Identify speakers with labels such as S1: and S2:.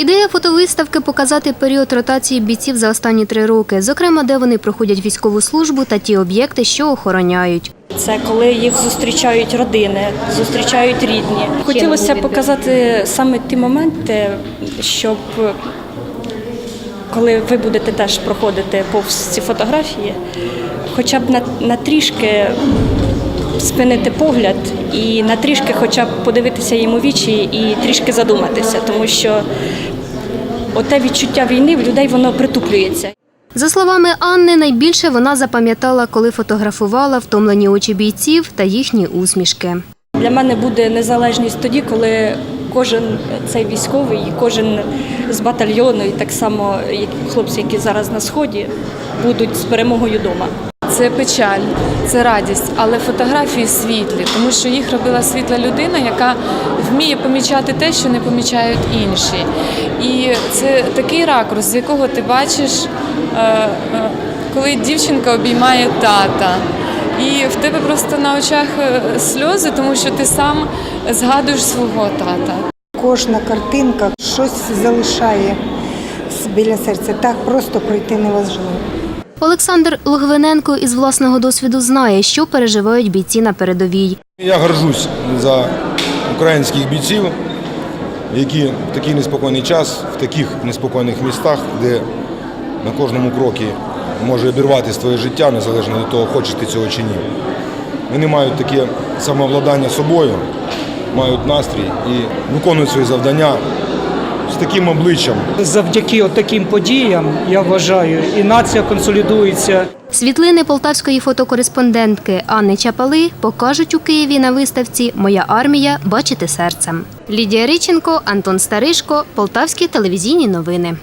S1: Ідея фотовиставки показати період ротації бійців за останні три роки, зокрема, де вони проходять військову службу та ті об'єкти, що охороняють.
S2: Це коли їх зустрічають родини, зустрічають рідні. Хотілося показати саме ті моменти, щоб коли ви будете теж проходити повз ці фотографії, хоча б на, на трішки спинити погляд і на трішки хоча б подивитися їм у вічі і трішки задуматися, тому що оте відчуття війни в людей воно притуплюється.
S1: За словами Анни, найбільше вона запам'ятала, коли фотографувала втомлені очі бійців та їхні усмішки.
S2: Для мене буде незалежність тоді, коли кожен цей військовий, кожен з батальйону, і так само як хлопці, які зараз на сході, будуть з перемогою вдома.
S3: Це печаль, це радість, але фотографії світлі, тому що їх робила світла людина, яка вміє помічати те, що не помічають інші. І це такий ракурс, з якого ти бачиш, е, е, коли дівчинка обіймає тата. І в тебе просто на очах е, сльози, тому що ти сам згадуєш свого тата.
S4: Кожна картинка щось залишає біля серця. Так просто пройти неважливо.
S1: Олександр Логвиненко із власного досвіду знає, що переживають бійці на передовій.
S5: Я горжусь за українських бійців, які в такий неспокійний час, в таких неспокійних містах, де на кожному крокі може обірватися твоє життя, незалежно від того, хочеш ти цього чи ні. Вони мають таке самовладання собою, мають настрій і виконують свої завдання з таким обличчям.
S6: Завдяки таким подіям, я вважаю, і нація консолідується.
S1: Світлини полтавської фотокореспондентки Анни Чапали покажуть у Києві на виставці Моя армія бачити серцем. Лідія Риченко, Антон Старишко, Полтавські телевізійні новини.